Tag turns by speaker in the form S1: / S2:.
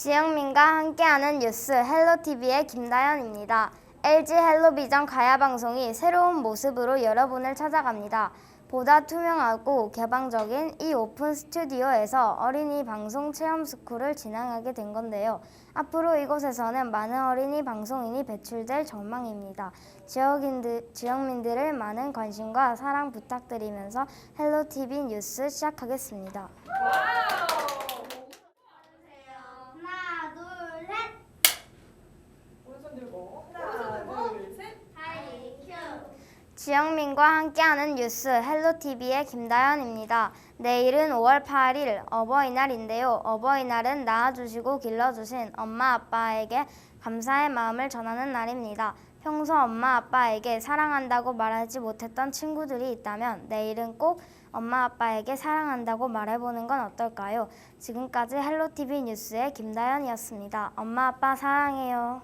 S1: 지영민과 함께하는 뉴스 헬로TV의 김다연입니다. LG 헬로비전 가야 방송이 새로운 모습으로 여러분을 찾아갑니다. 보다 투명하고 개방적인 이 오픈 스튜디오에서 어린이 방송 체험 스쿨을 진행하게 된 건데요. 앞으로 이곳에서는 많은 어린이 방송인이 배출될 전망입니다. 지역인들, 지역민들의 많은 관심과 사랑 부탁드리면서 헬로TV 뉴스 시작하겠습니다.
S2: 하나, 둘, 셋.
S3: 오른손 들고 하나 둘셋
S2: 하이큐.
S1: 지영민과 함께하는 뉴스 헬로TV의 김다연입니다. 내일은 5월 8일 어버이날인데요. 어버이날은 낳아주시고 길러주신 엄마 아빠에게 감사의 마음을 전하는 날입니다. 평소 엄마 아빠에게 사랑한다고 말하지 못했던 친구들이 있다면 내일은 꼭 엄마 아빠에게 사랑한다고 말해보는 건 어떨까요? 지금까지 헬로TV 뉴스의 김다연이었습니다. 엄마 아빠 사랑해요.